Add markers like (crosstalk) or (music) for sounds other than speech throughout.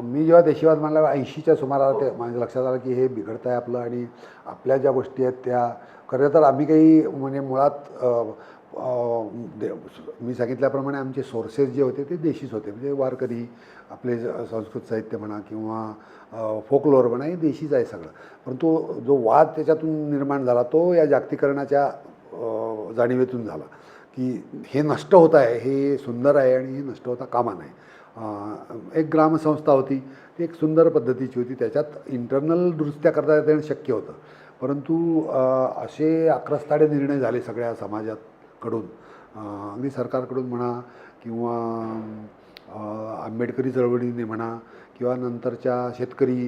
मी जेव्हा देशीवाद म्हणला ऐंशीच्या सुमाराला ते माझ्या लक्षात आलं की हे बिघडत आहे आपलं आणि आपल्या ज्या गोष्टी आहेत त्या खरं तर आम्ही काही म्हणजे मुळात दे- मी सांगितल्याप्रमाणे आमचे सोर्सेस जे होते ते देशीच होते. म्हणजे वारकरी आपले संस्कृत साहित्य म्हणा किंवा फोकलोअर म्हणा हे देशीच आहे सगळं. परंतु जो वाद त्याच्यातून निर्माण झाला तो या जागतिकरणाच्या जाणीवेतून झाला की हे नष्ट होत आहे हे सुंदर आहे आणि हे नष्ट होता कामा नाही एक ग्रामसंस्था होती. ती एक सुंदर पद्धतीची होती. त्याच्यात इंटरनल दुरुस्त्या करता येणं शक्य होतं. परंतु असे आक्रस्ताडे निर्णय झाले सगळ्या समाजाकडून. अगदी सरकारकडून म्हणा किंवा आंबेडकरी चळवळीने म्हणा किंवा नंतरच्या शेतकरी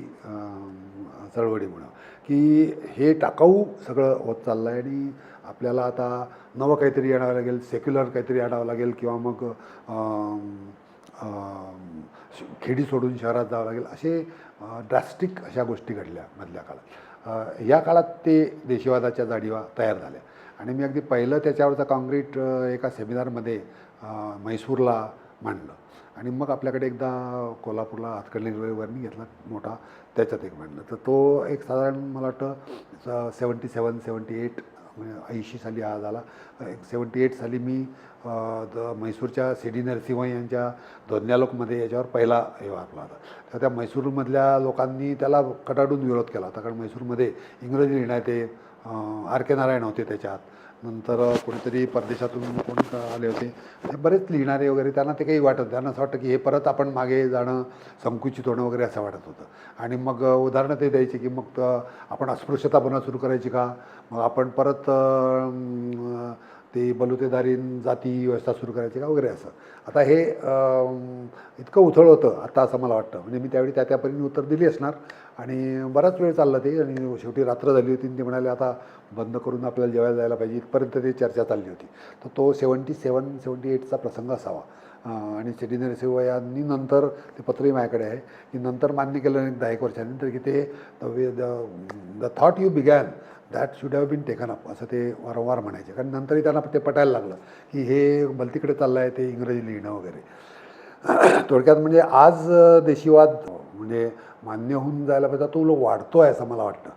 चळवळी म्हणा की हे टाकाऊ सगळं होत चाललं आहे आणि आपल्याला आता नवं काहीतरी आणावं लागेल सेक्युलर काहीतरी आणावं लागेल किंवा मग खेडी सोडून शहरात जावं लागेल असे ड्रास्टिक अशा गोष्टी घडल्या मधल्या काळात. या काळात ते देशीवादाच्या जाडीवा तयार झाल्या. आणि मी अगदी पहिलं त्याच्यावरचं काँक्रीट एका सेमिनारमध्ये म्हैसूरला मांडलं. आणि मग आपल्याकडे एकदा कोल्हापूरला हातकणंगलेवरनी घेतला मोठा त्याच्यात एक मांडलं. तर तो एक साधारण मला वाटतं सेवन्टी सेवन सेवन्टी एट म्हणजे ऐंशी साली हा झाला. एक सेवन्टी एट साली मी द म्हैसूरच्या सी डी नरसिंह यांच्या ध्वन्यालोकमध्ये याच्यावर पहिला हे वापला होता. तर त्या म्हैसूरमधल्या लोकांनी त्याला कटाडून विरोध केला होता. कारण म्हैसूरमध्ये इंग्रजी लिहिण्यात आर के नारायण होते त्याच्यात. नंतर कोणीतरी परदेशातून कोण आले होते ते बरेच लिहिणारे वगैरे त्यांना ते काही वाटत त्यांना असं वाटतं की हे परत आपण मागे जाणं संकुचित होणं वगैरे असं वाटत होतं. आणि मग उदाहरणं ते द्यायची की मग आपण अस्पृश्यता बनवणं सुरू करायची का? मग आपण परत ते बलुतेदारीन जाती व्यवस्था सुरू करायची का वगैरे असं. आता हे इतकं उथळ होतं आता असं मला वाटतं. म्हणजे मी त्यावेळी त्या त्यापरीने उत्तर दिली असणार. आणि बराच वेळ चाललं ते आणि शेवटी रात्र झाली होती आणि ते म्हणाले आता बंद करून आपल्याला जेवायला जायला पाहिजे. इथपर्यंत ते चर्चा चालली होती. तर तो सेवन्टी सेवन सेवन्टी एटचा प्रसंग असावा. आणि सिटी सेवा यांनी नंतर ते पत्रही माझ्याकडे आहे की नंतर मान्य केलं एक दहा एक वर्षांनी तर की ते the thought you began that should have been taken up असं ते वारंवार म्हणायचे. कारण नंतरही त्यांना ते पटायला लागलं की हे भलतीकडे चाललं आहे ते इंग्रजी लिहिणं वगैरे. (clears throat) थोडक्यात म्हणजे आज देशीवाद म्हणजे मान्य होऊन जायला पाहिजे. तो लोक वाढतो आहे असं मला वाटतं.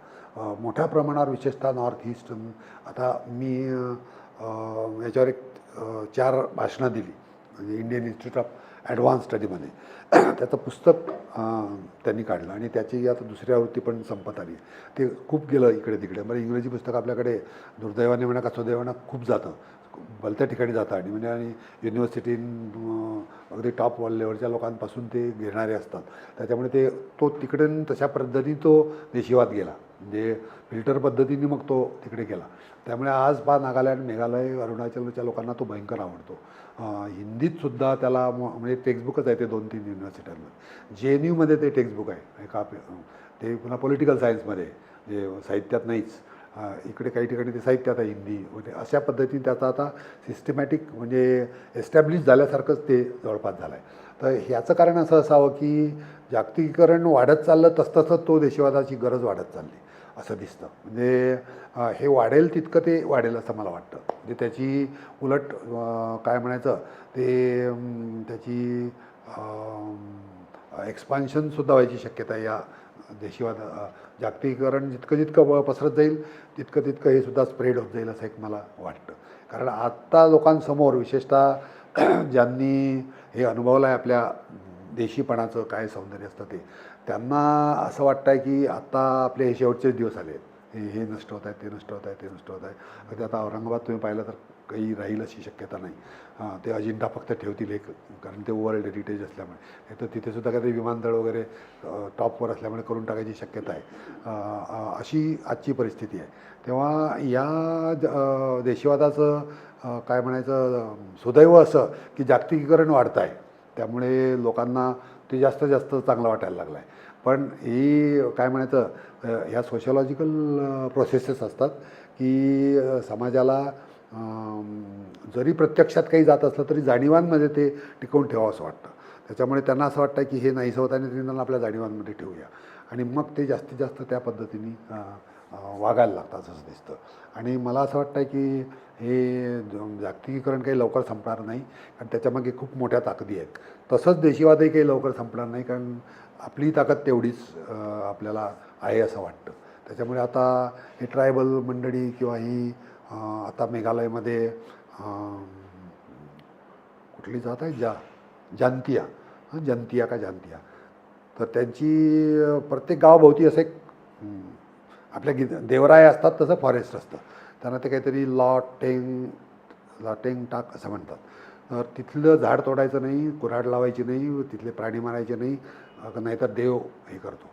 मोठ्या प्रमाणावर विशेषतः नॉर्थ ईस्ट आता मी याच्यावर एक चार भाषणं दिली. म्हणजे इंडियन इन्स्टिट्यूट ऑफ ॲडव्हान्स स्टडीमध्ये (clears throat) त्याचं पुस्तक त्यांनी काढलं आणि त्याची आता दुसरी आवृत्ती पण संपत आली. ते खूप गेलं इकडे तिकडे म्हणजे इंग्रजी पुस्तक आपल्याकडे दुर्दैवाने म्हणा का सुदैवानं खूप जातं. भलत्या ठिकाणी जातं. आणि म्हणजे आणि युनिव्हर्सिटी अगदी टॉप लेवलच्या लोकांपासून ते घेणारे असतात. त्याच्यामुळे ते तो तिकडे तशा पद्धतीने तो देशीवाद गेला. म्हणजे फिल्टर पद्धतीने मग तो तिकडे गेला. त्यामुळे आज पहा नागालँड मेघालय अरुणाचलच्या लोकांना तो भयंकर आवडतो. हिंदीतसुद्धा त्याला म- म्हणजे टेक्स्टबुकच आहे ते दोन तीन युनिव्हर्सिट्यांमध्ये जे एन यूमध्ये ते टेक्स्टबुक आहे. एका ते पुन्हा पॉलिटिकल सायन्समध्ये जे साहित्यात नाहीच. इकडे काही ठिकाणी ते साहित्यात आहे हिंदी. वगैरे अशा पद्धतीने त्याचा आता सिस्टमॅटिक म्हणजे एस्टॅब्लिश झाल्यासारखंच ते जवळपास झालं आहे तर ह्याचं कारण असं असावं की जागतिकीकरण वाढत चाललं तसतसं तो देशवादाची गरज वाढत चालली. असं दिसतं. म्हणजे हे वाढेल तितकं ते वाढेल असं मला वाटतं. म्हणजे त्याची उलट काय म्हणायचं ते त्याची एक्सपान्शनसुद्धा व्हायची शक्यता आहे या देशीवाद जागतिकीकरण जितकं जितकं पसरत जाईल तितकं तितकं हे सुद्धा स्प्रेड होत जाईल असं एक मला वाटतं. कारण आत्ता लोकांसमोर विशेषतः ज्यांनी हे अनुभवलं आहे आपल्या देशीपणाचं काय सौंदर्य असतं ते त्यांना असं वाटतं आहे की आत्ता आपले हे शेवटचेच दिवस आले आहेत हे हे नष्ट होत आहे ते नष्ट होत आहे ते नष्ट होत आहे अगदी आता औरंगाबाद तुम्ही पाहिलं तर काही राहील अशी शक्यता नाही. हां ते अजिंठा फक्त ठेवतील एक कारण ते वर्ल्ड हेरिटेज असल्यामुळे. नाही तर तिथेसुद्धा काहीतरी विमानतळ वगैरे टॉपवर असल्यामुळे करून टाकायची शक्यता आहे. अशी आजची परिस्थिती आहे. तेव्हा या ज- देशीवादाचं काय म्हणायचं सुदैव असं की जागतिकीकरण वाढतं आहे त्यामुळे लोकांना ते जास्त जास्त चांगलं वाटायला लागलं आहे पण ही काय म्हणायचं ह्या सोशलॉजिकल प्रोसेसेस असतात की समाजाला जरी प्रत्यक्षात काही जात असलं तरी जाणीवांमध्ये ते टिकवून ठेवावं असं वाटतं. त्याच्यामुळे त्यांना असं वाटतं की हे नाही होत आणि त्यांना आपल्या जाणीवांमध्ये ठेवूया. आणि मग ते जास्तीत जास्त त्या पद्धतीने वागायला लागतात असं दिसतं. आणि मला असं वाटतं की हे जागतिकीकरण काही लवकर संपणार नाही कारण त्याच्यामागे खूप मोठ्या ताकदी आहेत. तसंच देशीवादही काही लवकर संपणार नाही कारण आपली ताकद तेवढीच आपल्याला आहे असं वाटतं. त्याच्यामुळे आता हे ट्रायबल मंडळी किंवा ही आता मेघालयमध्ये कुठली जात आहे? जा जानतिया. जंतिया का जानतिया. तर त्यांची प्रत्येक गावाभोवती असं एक आपल्या गी देवराय असतात तसं फॉरेस्ट असतं. त्यांना ते काहीतरी लॉ टेंग लॉटेंग टाक असं म्हणतात. तर तिथलं झाड तोडायचं नाही कुऱ्हाड लावायची नाही तिथले प्राणी मारायचे नाही नाहीतर देव हे करतो.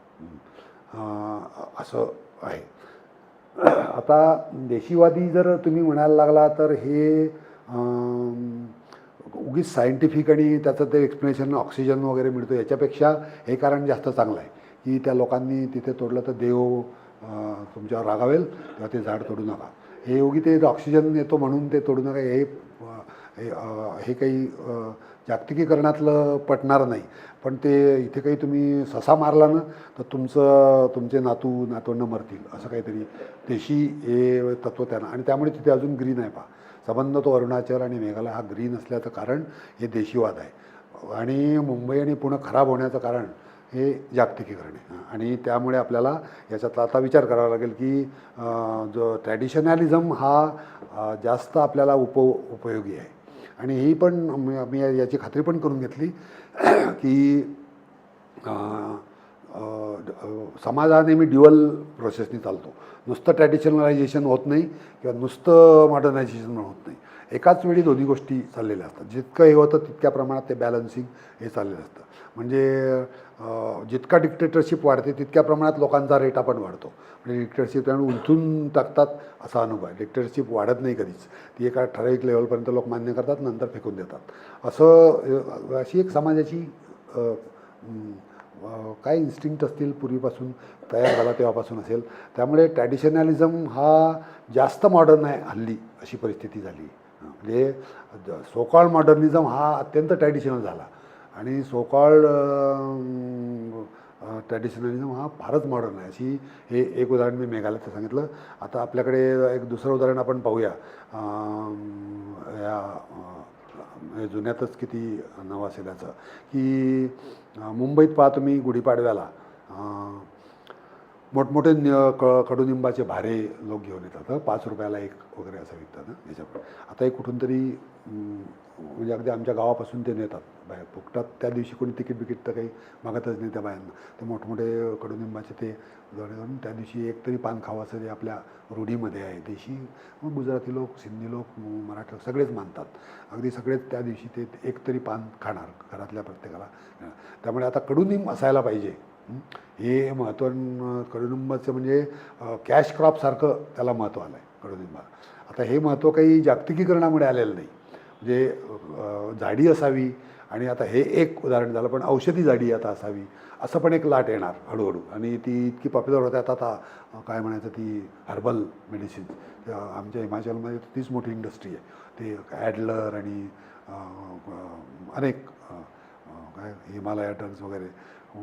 असं आहे. (clears throat) आता देशीवादी जर तुम्ही म्हणायला लागला तर हे उगीच सायंटिफिक आणि त्याचं ते एक्सप्लेनेशन ऑक्सिजन वगैरे मिळतो याच्यापेक्षा हे कारण जास्त चांगलं आहे. की त्या लोकांनी तिथे तोडलं तर देव तुमच्यावर रागावेल तेव्हा ते झाड तोडू नका. हे योगी ते ऑक्सिजन येतो म्हणून ते तोडू नका. हे हे हे काही जागतिकीकरणातलं पटणार नाही. पण ते इथे काही तुम्ही ससा मारला ना तर तुमचं तुमचे नातू नातवंड मरतील असं काहीतरी देशी हे तत्व त्यांना. आणि त्यामुळे तिथे अजून ग्रीन आहे पहा. संबंध तो अरुणाचल आणि मेघालय हा ग्रीन असल्याचं कारण हे देशीवाद आहे. आणि मुंबई आणि पुणे खराब होण्याचं कारण हे जागतिकीकरण आहे. आणि त्यामुळे आपल्याला याच्यातला आता विचार करावा लागेल की जो ट्रॅडिशनॅलिझम हा जास्त आपल्याला उप उपयोगी आहे. आणि ही पण मी- याची खात्री पण करून घेतली (clears throat) की समाज हा नेहमी ड्युअल प्रोसेसनी चालतो. नुसतं ट्रॅडिशनलायझेशन होत नाही किंवा नुसतं मॉडर्नायझेशन होत नाही. एकाच वेळी दोन्ही गोष्टी चाललेल्या असतात. जितकं हे होतं तितक्या प्रमाणात ते बॅलन्सिंग हे चाललेलं असतं. म्हणजे जितका डिक्टेटरशिप वाढते तितक्या प्रमाणात लोकांचा रेट आपण वाढतो. म्हणजे डिक्टेटरशिप त्यामुळे उंचून टाकतात असा अनुभव आहे. डिक्टेटरशिप वाढत नाही कधीच. ती एका ठराविक लेवलपर्यंत लोक मान्य करतात नंतर फेकून देतात. असं अशी एक समाजाची काय इन्स्टिंक्ट असतील पूर्वीपासून तयार झाला तेव्हापासून असेल. त्यामुळे ट्रॅडिशनॅलिझम हा जास्त मॉडर्न आहे हल्ली अशी परिस्थिती झाली. म्हणजे सोकाळ मॉडर्निझम हा अत्यंत ट्रॅडिशनल झाला. आणि सोकाळ ट्रॅडिशनलिझम हा फारच मॉडर्न आहे. अशी हे एक उदाहरण मी मेघालयाचं सांगितलं. आता आपल्याकडे एक दुसरं उदाहरण आपण पाहूया. या जुन्यातच किती नाव असेल याचं की मुंबईत पाहतो तुम्ही गुढीपाडव्याला. मोठमोठे न क कडुनिंबाचे भारे लोक घेऊन येतात. पाच रुपयाला एक वगैरे असं विकतात. ना याच्यापुढे आता एक कुठून तरी म्हणजे अगदी आमच्या गावापासून ते नेतात. बाहेर. फुकटात त्या दिवशी कोणी तिकीट बिकीट तर काही मागतच नाही त्या बायांना. ते मोठमोठे कडुनिंबाचे ते जण त्या दिवशी एक तरी पान खावं असं जे आपल्या रूढीमध्ये आहे. देशी मग गुजराती लोक सिंधी लोक मराठी लोक सगळेच मानतात. अगदी सगळेच त्या दिवशी ते एक तरी पान खाणार घरातल्या प्रत्येकाला त्यामुळे आता कडुनिंब असायला पाहिजे. हे? महत्त्व कडुनिंबाचं म्हणजे कॅश क्रॉपसारखं त्याला महत्त्व आलं आहे कडुनिंबा आता हे महत्त्व काही जागतिकीकरणामुळे आलेलं नाही. म्हणजे झाडी असावी आणि आता हे एक उदाहरण झालं पण औषधी झाडी आता असावी असं पण एक लाट येणार हळूहळू. आणि ती इतकी पॉप्युलर होते आता आता काय म्हणायचं ती हर्बल मेडिसिन आमच्या हिमाचलमध्ये तीच मोठी इंडस्ट्री आहे. ते ॲडलर आणि अनेक काय हिमालया ड्रग्ज वगैरे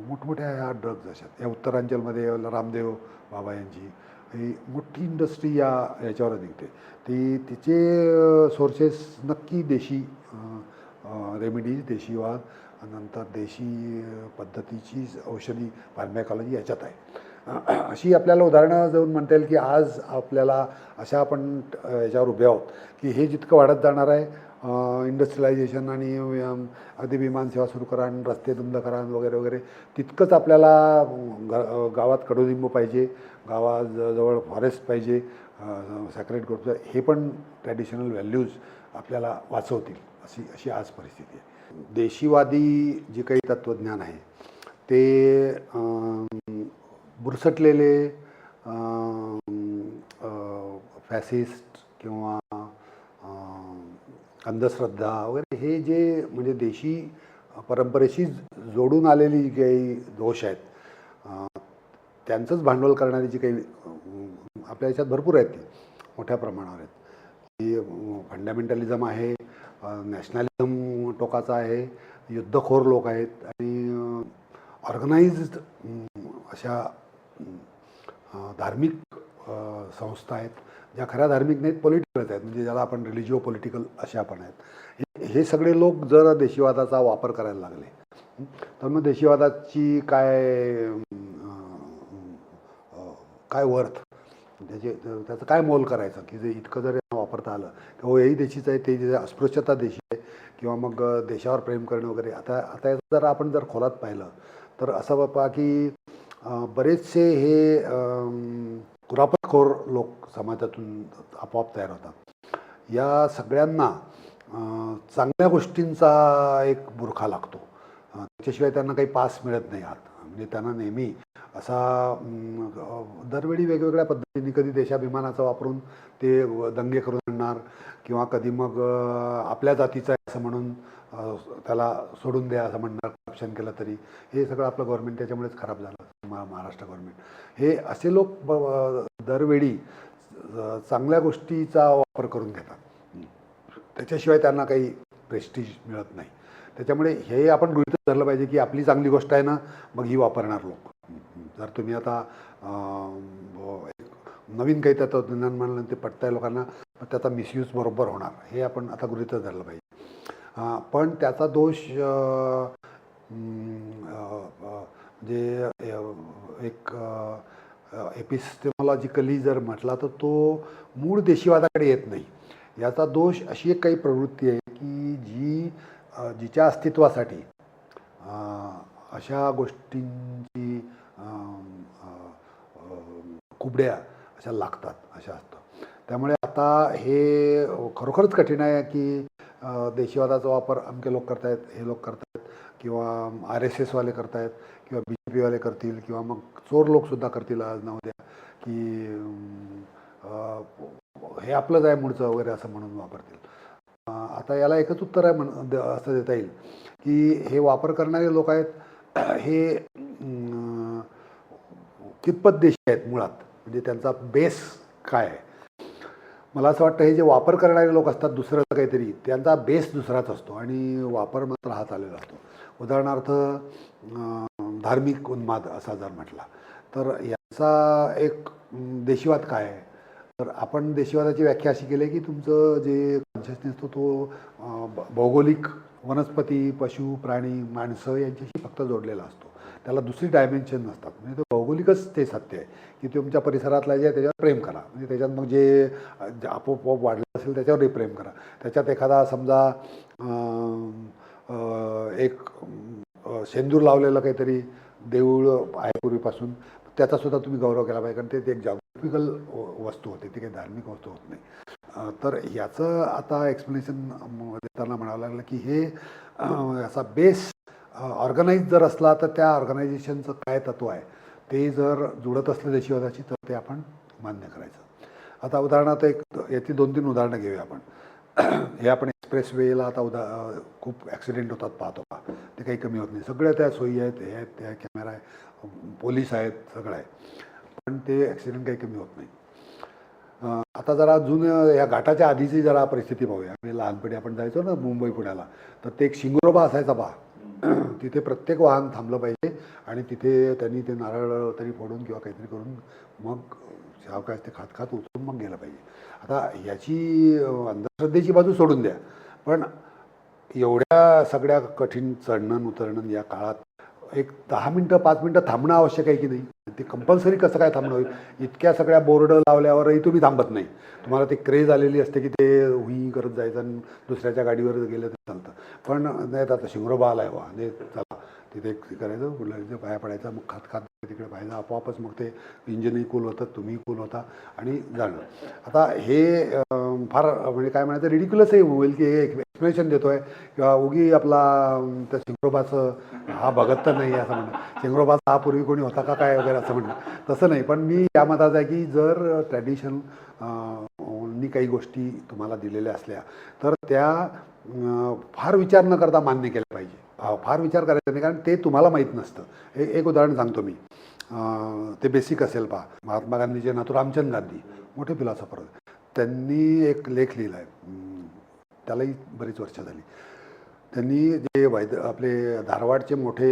मोठमोठ्या ह्या ड्रग्ज अशा या उत्तरांचलमध्ये रामदेव बाबा यांची ही मोठी इंडस्ट्री या याच्यावर निघते. ती तिचे सोर्सेस नक्की देशी रेमेडीज देशीवाद नंतर देशी पद्धतीची औषधी फार्मॅकॉलॉजी याच्यात आहे. अशी आपल्याला उदाहरणं जाऊन म्हणता येईल की आज आपल्याला अशा आपण याच्यावर उभे आहोत की हे जितकं वाढत जाणार आहे इंडस्ट्रियलायझेशन आणि अगदी विमानसेवा सुरू करा आणि रस्ते रुंद करा वगैरे वगैरे तितकंच आपल्याला ग गावात कडुलिंब पाहिजे गावात फॉरेस्ट पाहिजे सॅक्रेट ग्रुप हे पण ट्रॅडिशनल व्हॅल्यूज आपल्याला वाचवतील. अशी अशी आज परिस्थिती आहे. देशीवादी जे काही तत्त्वज्ञान आहे ते बुरसटलेले फॅसिस्ट किंवा अंधश्रद्धा वगैरे हे जे म्हणजे देशी परंपरेशी जोडून आलेली जी काही दोष आहेत त्यांचंच भांडवल करणारी जी काही आपल्या याच्यात भरपूर आहेत ती मोठ्या प्रमाणावर आहेत. फंडामेंटलिझम आहे नॅशनॅलिझम टोकाचा आहे युद्धखोर लोक आहेत आणि ऑर्गनाइज्ड अशा धार्मिक संस्था आहेत ज्या खऱ्या धार्मिक नाहीत पॉलिटिकलच आहेत म्हणजे ज्याला आपण रिलिजिओ पॉलिटिकल अशा पण आहेत. हे- हे सगळे लोक जर देशीवादाचा वापर करायला लागले तर मग देशीवादाची काय काय वर्थ त्याचे त्याचं काय मोल करायचं? की जे इतकं जर वापरता आलं. की हो हेही देशीचं आहे ते अस्पृश्यता देशी आहे किंवा मग देशावर प्रेम करणं वगैरे. आता आता याचं जर आपण जर खोलात पाहिलं तर असं बापा की बरेचसे हे कुरापतखोर लोक समाजातून आपोआप तयार होतात. या सगळ्यांना चांगल्या गोष्टींचा एक बुरखा लागतो. त्याच्याशिवाय त्यांना काही पास मिळत नाही आत. म्हणजे त्यांना नेहमी असा दरवेळी वेगवेगळ्या पद्धतीने कधी देशाभिमानाचा वापरून ते दंगे करून आणणार किंवा कधी मग आपल्या जातीचं आहे असं म्हणून त्याला सोडून द्या असं म्हणणार ऑप्शन केलं तरी. हे सगळं आपलं गव्हर्नमेंट त्याच्यामुळेच खराब झालं महाराष्ट्र गव्हर्नमेंट हे असे लोक दरवेळी चांगल्या गोष्टीचा वापर करून घेतात. त्याच्याशिवाय त्यांना काही प्रेस्टिज मिळत नाही. त्याच्यामुळे हे आपण गृहीत धरलं पाहिजे की आपली चांगली गोष्ट आहे ना मग ही वापरणार लोक. जर तुम्ही आता एक नवीन काही त्याचं ज्ञान म्हणलं ते पटताय लोकांना त्याचा मिसयूज बरोबर होणार. हे आपण आता गृहीतच धरलं पाहिजे. पण त्याचा दोष म्हणजे एक एपिस्टेमॉलॉजिकली जर म्हटला तर तो मूळ देशीवादाकडे येत नाही. याचा दोष अशी एक काही प्रवृत्ती आहे की जी जिच्या अस्तित्वासाठी अशा गोष्टींची कुबड्या अशा लागतात अशा असतं त्यामुळे आता हे खरोखरच कठीण आहे की देशीवादाचा वापर अमके लोक करतायत हे लोक करतायत किंवा आर एस एसवाले करतायत किंवा बी जे पीवाले करतील किंवा मग चोर लोकसुद्धा करतील आज ना उद्या की हे आपलंच आहे मूळचं वगैरे असं म्हणून वापरतील. आता याला एकच उत्तर आहे म्हण द- असं देता येईल की हे वापर करणारे लोक आहेत हे कितपत देशी आहेत मुळात? म्हणजे त्यांचा बेस काय आहे? मला असं वाटतं हे जे वापर करणारे लोक असतात दुसरं काहीतरी त्यांचा बेस दुसराच असतो आणि वापर मात्र हा चाललेला असतो. उदाहरणार्थ धार्मिक उन्माद असा जर म्हटला तर याचा एक देशीवाद काय आहे? तर आपण देशीवादाची व्याख्या अशी केली आहे की तुमचं जे कॉन्शियसनेस असतो तो भौगोलिक वनस्पती पशु प्राणी माणसं यांच्याशी फक्त जोडलेला असतो. त्याला दुसरी डायमेन्शन नसतात. म्हणजे ते भौगोलिकच ते सत्य आहे की तुमच्या परिसरातला जे आहे त्याच्यावर प्रेम करा. म्हणजे त्याच्यात मग जे आपोआप वाढलं असेल त्याच्यावरही प्रेम करा. त्याच्यात एखादा समजा एक सेंदूर शेंदूर लावलेलं काहीतरी देऊळ आहे पूर्वीपासून त्याचासुद्धा तुम्ही गौरव केला पाहिजे. कारण ते एक जॉग्राफिकल वस्तू होते ती काही धार्मिक वस्तू होत नाही. तर याचं आता एक्सप्लेनेशन देताना म्हणावं लागलं की हे याचा बेस ऑर्गनाईज जर असला तर त्या ऑर्गनायझेशनचं काय तत्व आहे? ते जर जुळत असलं देशीवादाची तर ते आपण मान्य करायचं. आता उदाहरणार्थ एक याची दोन तीन उदाहरणं घेऊया आपण. हे आपण एक्सप्रेस वेला आता उदा खूप ॲक्सिडेंट होतात पाहतो का? ते काही कमी होत नाही. सगळ्या त्या सोयी आहेत हे आहेत त्या कॅमेरा आहे पोलीस आहेत सगळं आहे. पण ते ॲक्सिडेंट काही कमी होत नाही. आता जरा जुनं या घाटाच्या आधीची जरा परिस्थिती पाहूया. म्हणजे लहानपणी आपण जायचो ना मुंबई पुण्याला. तर ते एक शिंगोरोबा असायचा बा (clears throat) तिथे प्रत्येक वाहन थांबलं पाहिजे आणि तिथे त्यांनी ते नारळ तरी फोडून किंवा काहीतरी करून मग सावकाश ते खात खात उचलून मग गेलं पाहिजे. आता याची अंधश्रद्धेची बाजू सोडून द्या. पण एवढ्या सगळ्या कठीण चढणं उतरणं या काळात एक दहा मिनटं पाच मिनटं थांबणं आवश्यक आहे की नाही? ते कंपल्सरी कसं काय थांबणं होईल? इतक्या सगळ्या बोर्ड लावल्यावरही तुम्ही थांबत नाही. तुम्हाला ते क्रेज आलेली असते की ते हुई करत जायचं आणि दुसऱ्याच्या गाडीवर गेलं तर चालतं. पण नाही आता शिंगरोबा आहे वा नाही तिथे करायचं कुठल्या तिथे पाया पडायचा मग खात खात तिकडे पाहिजे आपोआपच मग ते इंजिनही कूल होतं तुम्ही कूल होता आणि जाणं आता हे फार म्हणजे काय म्हणायचं रिडिक्युलसही होईल की हे एक्सप्लेनेशन देतोय. किंवा उगी आपला त्या शिंगरोबाचं हा बघत तर नाही असं म्हणणं. शिंगरोबाचा हा पूर्वी कोणी होता का काय वगैरे असं म्हणणं. तसं नाही पण मी या मताचा आहे की जर ट्रॅडिशन नी काही गोष्टी तुम्हाला दिलेल्या असल्या तर त्या फार विचार न करता मान्य केल्या पाहिजे. फार विचार करायचा नाही कारण ते तुम्हाला माहीत नसतं. हे एक उदाहरण सांगतो मी. ते बेसिक असेल पहा. महात्मा गांधीचे नातू रामचंद गांधी मोठे फिलॉसॉफर होते त्यांनी एक लेख लिहिला आहे त्यालाही बरीच वर्ष झाली. त्यांनी जे वैद आपले धारवाडचे मोठे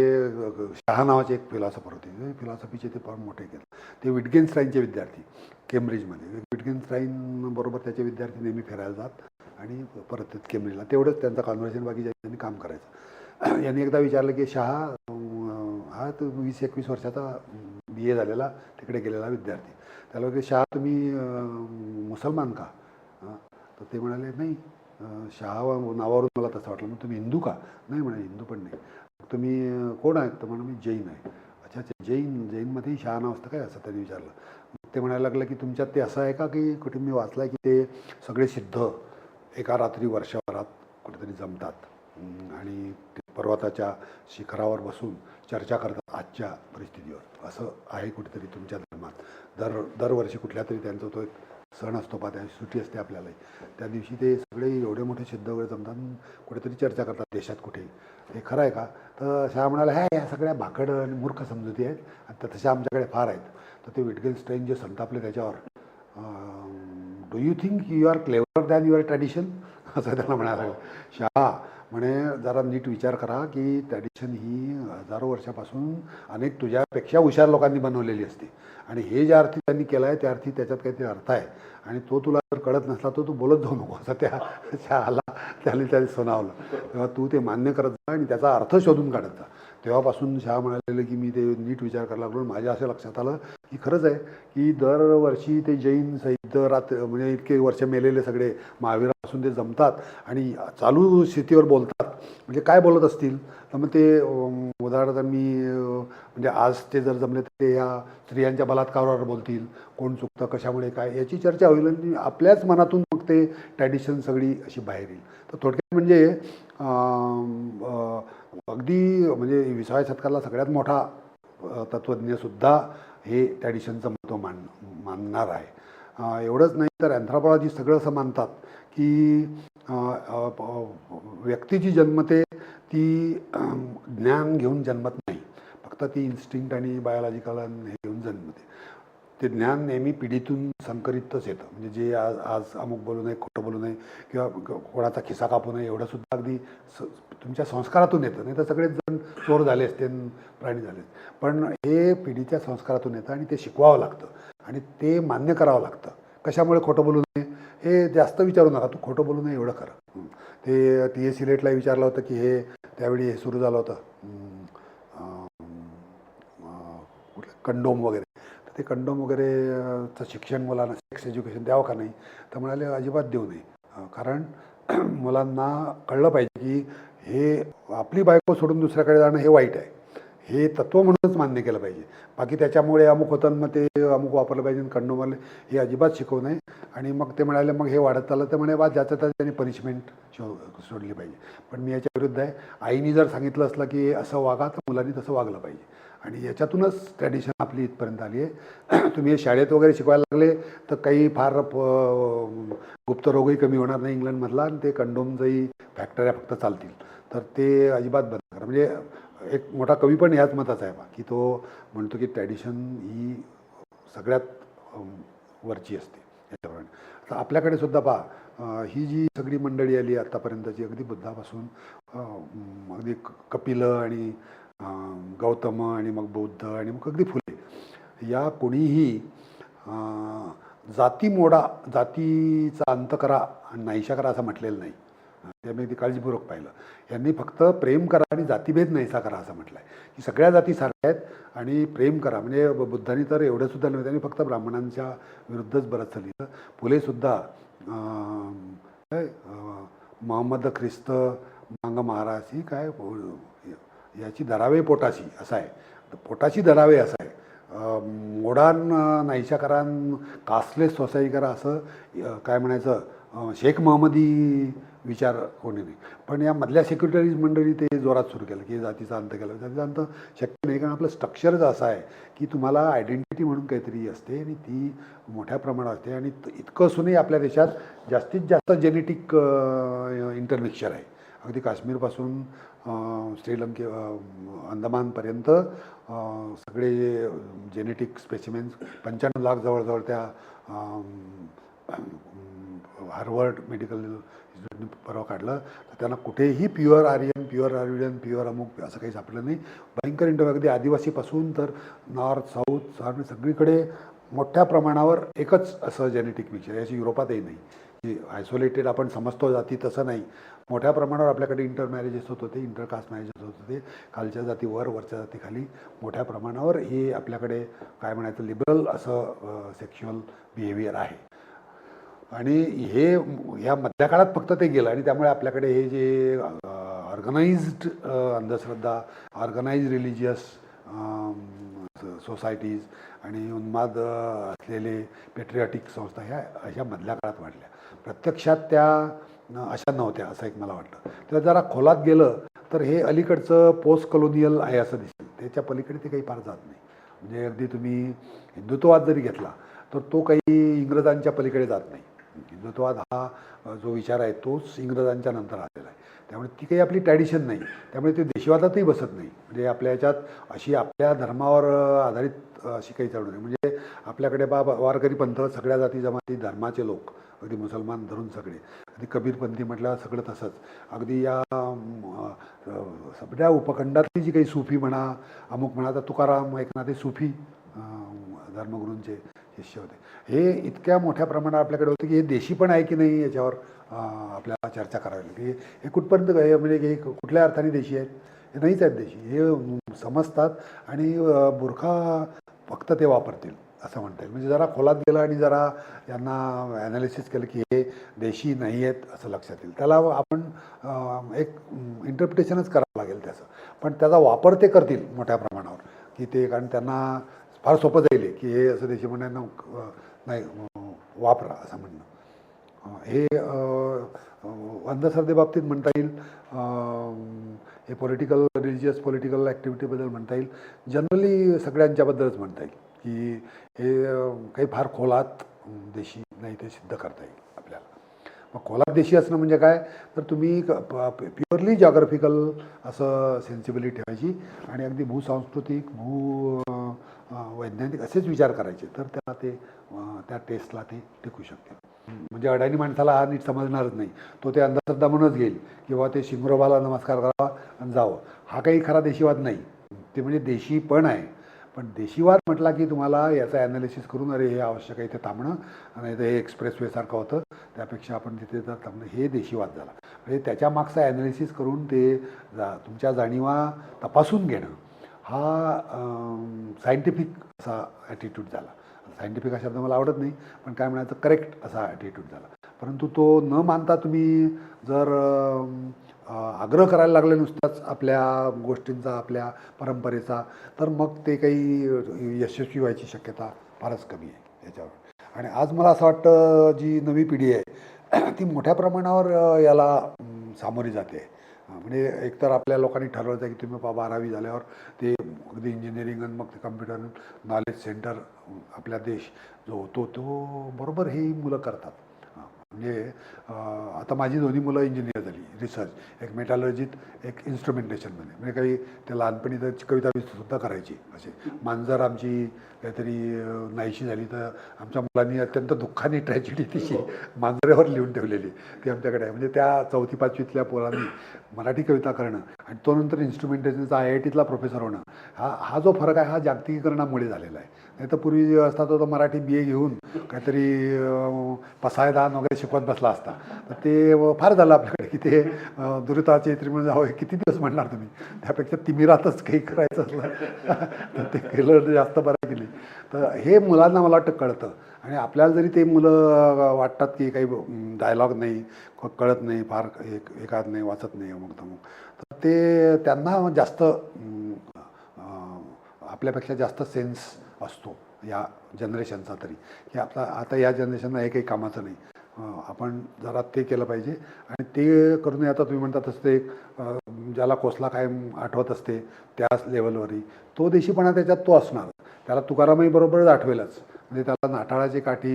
शहा नावाचे एक फिलॉसॉफर होते. ते फिलॉसॉफीचे ते फार मोठे केले. ते विटगेन्स्टाईनचे विद्यार्थी केम्ब्रिजमध्ये. विटगेन्स्टाईन बरोबर त्याचे विद्यार्थी नेहमी फिरायला जात आणि परत केम्ब्रिजला. तेवढंच त्यांचा कॉन्व्हर्सेशन बाकी त्यांनी काम करायचं. (clears throat) यांनी एकदा विचारलं की शहा हा तो वीस एकवीस वर्षाचा बी ए झालेला तिकडे गेलेला विद्यार्थी. त्याला की शहा तुम्ही मुसलमान का? तर ते म्हणाले नाही शहा नावावरून मला तसं वाटलं मग तुम्ही हिंदू का? नाही म्हणाले हिंदू पण नाही. मग तुम्ही कोण आहेत? तर म्हणून मी जैन आहे. अच्छा अच्छा जैन जैनमध्येही शहा नाव असतं काय? असं त्यांनी विचारलं. ते म्हणायला लागलं की तुमच्यात ते असं आहे का की कुठे मी वाचलं आहे की ते सगळे सिद्ध एका रात्री वर्षभरात कुठेतरी जमतात? आणि ते पर्वताच्या शिखरावर बसून चर्चा करतात आजच्या परिस्थितीवर. असं आहे कुठेतरी तुमच्या धर्मात. दर दरवर्षी कुठल्या तरी त्यांचा तो एक सण असतो पा त्या सुट्टी असते आपल्याला. त्या दिवशी ते सगळे एवढे मोठे सिद्ध वगैरे जमतात आणि कुठेतरी चर्चा करतात देशात कुठे. हे खरं आहे का? तर शहा म्हणाला ह्या या सगळ्या भाकड आणि मूर्ख समजुती आहेत आणि तर तशा आमच्याकडे फार आहेत. तर ते विटगेनस्टाईन जे संतापले त्याच्यावर. Do you think you are clever than your tradition असं त्याला म्हणायला लागलं. शहा म्हणे जरा नीट विचार करा की ट्रॅडिशन ही हजारो वर्षापासून अनेक तुझ्यापेक्षा हुशार लोकांनी बनवलेली असते. आणि हे ज्या अर्थी त्यांनी केलं आहे त्या अर्थी त्याच्यात काहीतरी अर्थ आहे. आणि तो तुला जर कळत नसला तर तू बोलत जाऊ नको. असं त्या आला त्याने त्याने सुनावलं. तेव्हा तू ते मान्य करत जा आणि त्याचा अर्थ शोधून काढत जा. तेव्हापासून शहा म्हणालेलं की मी ते नीट विचार करायला लागलो. आणि माझ्या असं लक्षात आलं की खरंच आहे की दरवर्षी ते जैन सैद्ध रात म्हणजे इतके वर्ष मेलेले सगळे महावीरापासून ते जमतात आणि चालू स्थितीवर बोलतात. म्हणजे काय बोलत असतील? तर मग ते उदाहरणार्थ मी म्हणजे आज ते जर जमले तर ते या स्त्रियांच्या बलात्कारावर बोलतील. कोण चुकतं कशामुळे काय? याची चर्चा होईल आणि आपल्याच मनातून मग ते ट्रॅडिशन सगळी अशी बाहेर येईल. तर थोडक्यात म्हणजे अगदी म्हणजे विसाव्या शतकाला सगळ्यात मोठा तत्त्वज्ञसुद्धा हे ट्रॅडिशनचं महत्त्व मान मानणार आहे. एवढंच नाही तर अँथ्रोपॉलॉजी सगळं असं मानतात की व्यक्तीची व्यक्ती जी जन्मते ती ज्ञान घेऊन जन्मत नाही. फक्त ती इन्स्टिंक्ट आणि बायोलॉजिकल हे घेऊन जन्मते. ते ज्ञान नेहमी पिढीतून संकरितच येतं. म्हणजे जे आज आज अमुक बोलू नये खोटं बोलू नये किंवा कोणाचा खिसा कापू नये एवढं सुद्धा अगदी स तुमच्या संस्कारातून येतं. नाही तर सगळेच जण चोर झाले असते प्राणी झाले पण हे पिढीच्या संस्कारातून येतं आणि ते शिकवावं लागतं. आणि ते मान्य करावं लागतं. कशामुळे खोटं बोलू नये? हे जास्त विचारू नका. तू खोटं बोलू नये एवढं खरं. ते टी एस सिलेटला विचारलं होतं की हे त्यावेळी हे सुरू झालं होतं. कुठलं? कंडोम वगैरे. ते कंडोम वगैरेचं शिक्षण मुलांना सेक्स एज्युकेशन द्यावं का नाही? तर म्हणाले अजिबात देऊ नये. कारण (clears throat) मुलांना कळलं पाहिजे की हे आपली बायको सोडून दुसऱ्याकडे जाणं हे वाईट आहे. हे तत्त्व म्हणूनच मान्य केलं पाहिजे. बाकी त्याच्यामुळे अमुक होतं मग ते अमुक वापरलं पाहिजे आणि हे अजिबात शिकवू नये. आणि मग ते म्हणाले मग हे वाढत चाललं. तर म्हणे बा ज्याचं त्याचं त्यांनी पनिशमेंट शो सोडली पाहिजे. पण मी याच्या विरुद्ध आहे. आईने जर सांगितलं असलं की असं वागा तर मुलांनी तसं वागलं पाहिजे. आणि याच्यातूनच ट्रॅडिशन आपली इथपर्यंत आली आहे. (clears throat) तुम्ही शाळेत वगैरे शिकवायला लागले तर काही फार गुप्तरोगही कमी होणार नाही इंग्लंडमधला आणि ते कंडोमचंही फॅक्टऱ्या फक्त चालतील. तर ते अजिबात बंद करा. म्हणजे एक मोठा कवी पण ह्याच मताचा आहे बा की तो म्हणतो की ट्रॅडिशन ही सगळ्यात वरची असते. याच्याप्रमाणे. तर आपल्याकडे सुद्धा पहा ही जी सगळी मंडळी आली आत्तापर्यंतची अगदी बुद्धापासून अगदी क- कपिल आणि गौतम आणि मग बौद्ध आणि मग अगदी फुले. या कोणीही जाती मोडा जातीचा अंत करा आणि नाहीशा करा असं म्हटलेलं नाही. त्यामुळे ते काळजीपूर्वक पाहिलं. यांनी फक्त प्रेम करा आणि जातीभेद नाहीसा करा असं म्हटलं आहे की सगळ्या जाती सारख्या आहेत आणि प्रेम करा. म्हणजे बुद्धांनी तर एवढं सुद्धा नव्हे त्यांनी फक्त ब्राह्मणांच्या विरुद्धच बरंचसं लिहिलं. फुलेसुद्धा काय मोहम्मद ख्रिस्त मांग महाराज ही काय याची धरावे पोटाशी असं आहे. पोटाशी धरावे असं आहे. मोडान अं, नाहीशा करान सोसायटी करा असं काय म्हणायचं शेख महमदी विचार कोणी नाही. पण या मधल्या सेक्युरिटरीज मंडळी ते जोरात सुरू केलं की जातीचा अंत केला. जातीचा अंत शक्य नाही कारण आपलं स्ट्रक्चरच असं आहे की तुम्हाला आयडेंटिटी म्हणून काहीतरी असते आणि ती मोठ्या प्रमाणात असते. आणि त- इतकं असूनही आपल्या देशात जास्तीत जास्त जेनेटिक इंटरमिक्चर आहे. अगदी काश्मीरपासून श्रीलंके अंदमानपर्यंत सगळे जेनेटिक स्पेसिमेन्स पंच्याण्णव लाख जवळजवळ त्या हार्वर्ड मेडिकल इन्स्टिट्यूटने परवा काढलं. तर त्यांना कुठेही प्युअर आर्यन प्युअर आर्युडियन प्युअर अमुक असं काही सापडलं नाही. भयंकर इंटरव्ह्यू अगदी आदिवासीपासून तर नॉर्थ साऊथ साऊथ सगळीकडे मोठ्या प्रमाणावर एकच असं जेनेटिक मिक्सर याची युरोपातही नाही. की आयसोलेटेड आपण समजतो जाती तसं नाही. मोठ्या प्रमाणावर आपल्याकडे इंटर मॅरेजेस होत होते इंटरकास्ट मॅरेजेस होत होते. खालच्या जातीवर वरच्या जातीखाली मोठ्या प्रमाणावर हे आपल्याकडे काय म्हणायचं लिबरल असं सेक्शुअल बिहेवियर आहे. आणि हे ह्या मधल्या काळात फक्त ते गेलं आणि त्यामुळे आपल्याकडे हे जे ऑर्गनाइज्ड अंधश्रद्धा ऑर्गनाइज रिलिजियस सोसायटीज आणि उन्माद असलेले पेट्रियाटिक संस्था ह्या अशा मधल्या काळात वाढल्या. प्रत्यक्षात त्या अशा नव्हत्या असं एक मला वाटतं तर जरा खोलात गेलं तर हे अलीकडचं पोस्ट कॉलोनियल आहे असं दिसेल त्याच्या पलीकडे ते काही फार जात नाही. म्हणजे अगदी तुम्ही हिंदुत्ववाद जरी घेतला तर तो काही इंग्रजांच्या पलीकडे जात नाही. हिंदुत्ववाद हा जो विचार आहे तोच इंग्रजांच्या नंतर आलेला आहे. त्यामुळे ती काही आपली ट्रॅडिशन नाही. त्यामुळे ते देशवादातही बसत नाही. म्हणजे आपल्या याच्यात अशी आपल्या धर्मावर आधारित अशी काही चालू नाही. म्हणजे आपल्याकडे बा वारकरी पंथ सगळ्या जाती जमाती धर्माचे लोक अगदी मुसलमान धरून सगळे. अगदी कबीरपंथी म्हटल्यावर सगळं तसंच. अगदी या सगळ्या उपखंडातली जी काही सुफी म्हणा अमुक म्हणा तर तुकाराम एकनाथ सुफी धर्मगुरूंचे शिष्य होते. हे इतक्या मोठ्या प्रमाणात आपल्याकडे होते की हे देशी पण आहे की नाही याच्यावर आपल्याला चर्चा करावी लागेल हे कुठपर्यंत हे म्हणजे हे कुठल्या अर्थाने देशी आहेत? हे नाहीच आहेत देशी. हे समजतात आणि बुरखा फक्त ते वापरतील असं म्हणता येईल. म्हणजे जरा खोलात गेलं आणि जरा यांना ॲनालिसिस केलं की हे देशी नाही आहेत असं लक्षात येईल. त्याला आपण एक इंटरप्रिटेशनच करावं लागेल त्याचं. पण त्याचा वापर ते करतील मोठ्या प्रमाणावर. की ते कारण त्यांना फार सोपं जाईल की हे असं देशी म्हणणं नाही वापरा असं म्हणणं. हे अंधश्रद्धेबाबतीत म्हणता येईल. हे पॉलिटिकल रिलिजियस पॉलिटिकल ॲक्टिव्हिटीबद्दल म्हणता येईल. जनरली सगळ्यांच्याबद्दलच म्हणता येईल की हे काही फार खोलात देशी नाही ते सिद्ध करता येईल आपल्याला. मग खोलात देशी असणं म्हणजे काय? तर तुम्ही प्युअरली जॉग्राफिकल असं सेन्सिबिलिटी ठेवायची आणि अगदी भूसांस्कृतिक भू अ, वैज्ञानिक असेच विचार करायचे तर त्याला ते त्या टेस्टला ते टिकू शकते म्हणजे अडाणी माणसाला हा नीट समजणारच नाही. तो ते अंधश्रद्धा म्हणूनच घेईल किंवा ते शिंगरोबाला नमस्कार करावा आणि जावं. हा काही खरा देशीवाद नाही. ते म्हणजे देशी पण आहे. पण देशीवाद म्हटला की तुम्हाला याचं ॲनालिसिस करून अरे हे आवश्यक आहे ते थांबणं आणि ते हे एक्सप्रेसवेसारखं होतं. त्यापेक्षा आपण तिथे जर थांबणं हे देशीवाद झाला. म्हणजे त्याच्या मागचं ॲनालिसिस करून ते जा तुमच्या जाणीवा तपासून घेणं. हा सायंटिफिक असा ॲटिट्यूड झाला. सायंटिफिक हा शब्द मला आवडत नाही पण काय म्हणायचं करेक्ट असा ॲटिट्यूड झाला. परंतु तो न मानता तुम्ही जर आग्रह करायला लागले नुसताच आपल्या गोष्टींचा आपल्या परंपरेचा तर मग ते काही यशस्वी व्हायची शक्यता फारच कमी आहे याच्यावर. आणि आज मला असं वाटतं जी नवी पिढी आहे ती मोठ्या प्रमाणावर याला सामोरी जाते. म्हणजे एकतर आपल्या लोकांनी ठरवलं आहे की तुम्ही बा बारावी झाल्यावर ते अगदी इंजिनिअरिंग आणि मग ते कम्प्युटर नॉलेज सेंटर आपला देश जो होतो तो बरोबर ही मुलं करतात. म्हणजे आता माझी दोन्ही मुलं इंजिनियर झाली रिसर्च एक मेटॉलॉजीत एक इन्स्ट्रुमेंटेशनमध्ये म्हणजे काही त्या लहानपणी तर कविता सुद्धा करायची असे. मांजर आमची काहीतरी नाहीशी झाली तर आमच्या मुलांनी अत्यंत दुःखाने ट्रॅजेडी तिची मांजरेवर लिहून ठेवलेली ती आमच्याकडे आहे. म्हणजे त्या चौथी पाचवीतल्या पोरांनी मराठी कविता करणं आणि तो नंतर इन्स्ट्रुमेंटेशनचा आय आय टीतला प्रोफेसर होणं हा हा जो फरक आहे हा जागतिकीकरणामुळे झालेला आहे. नाही तर पूर्वी असता तो तो मराठी बी ए घेऊन काहीतरी पसायदान वगैरे शिकवत बसला असता. तर ते फार झालं आपल्याकडे की ते अं, दुरिताचे त्रिमूळ जावं हे किती दिवस म्हणणार तुम्ही? त्यापेक्षा तिमिरातच काही करायचं असलं तर ते केलं जास्त बरं केली तर हे मुलांना मला वाटतं कळतं. आणि आपल्याला जरी ते मुलं वाटतात की काही डायलॉग नाही कळत नाही फार एक एकात नाही वाचत नाही अमुक तमुक तर ते त्यांना जास्त आपल्यापेक्षा जास्त सेन्स असतो या जनरेशनचा तरी. की आपला आता या जनरेशनला हे काही कामाचं नाही. आपण जरा ते केलं पाहिजे आणि ते करून आता तुम्ही म्हणता तसं ते ज्याला कोसला कायम आठवत असते त्याच लेवलवरही तो देशीपणा त्याच्यात तो असणार. त्याला तुकारामही बरोबरच आठवेलच. म्हणजे त्याला नाटाळाची काठी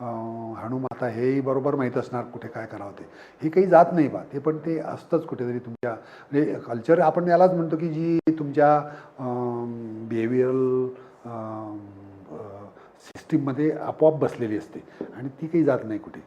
हनुमाता हाणू माता हेही बरोबर माहीत असणार कुठे काय करावं ते. हे काही जात नाही बा. ते पण ते असतंच कुठेतरी तुमच्या म्हणजे कल्चर आपण यालाच म्हणतो की जी तुमच्या बिहेवियरल सिस्टीममध्ये आपोआप बसलेली असते. आणि ती काही जात नाही कुठे.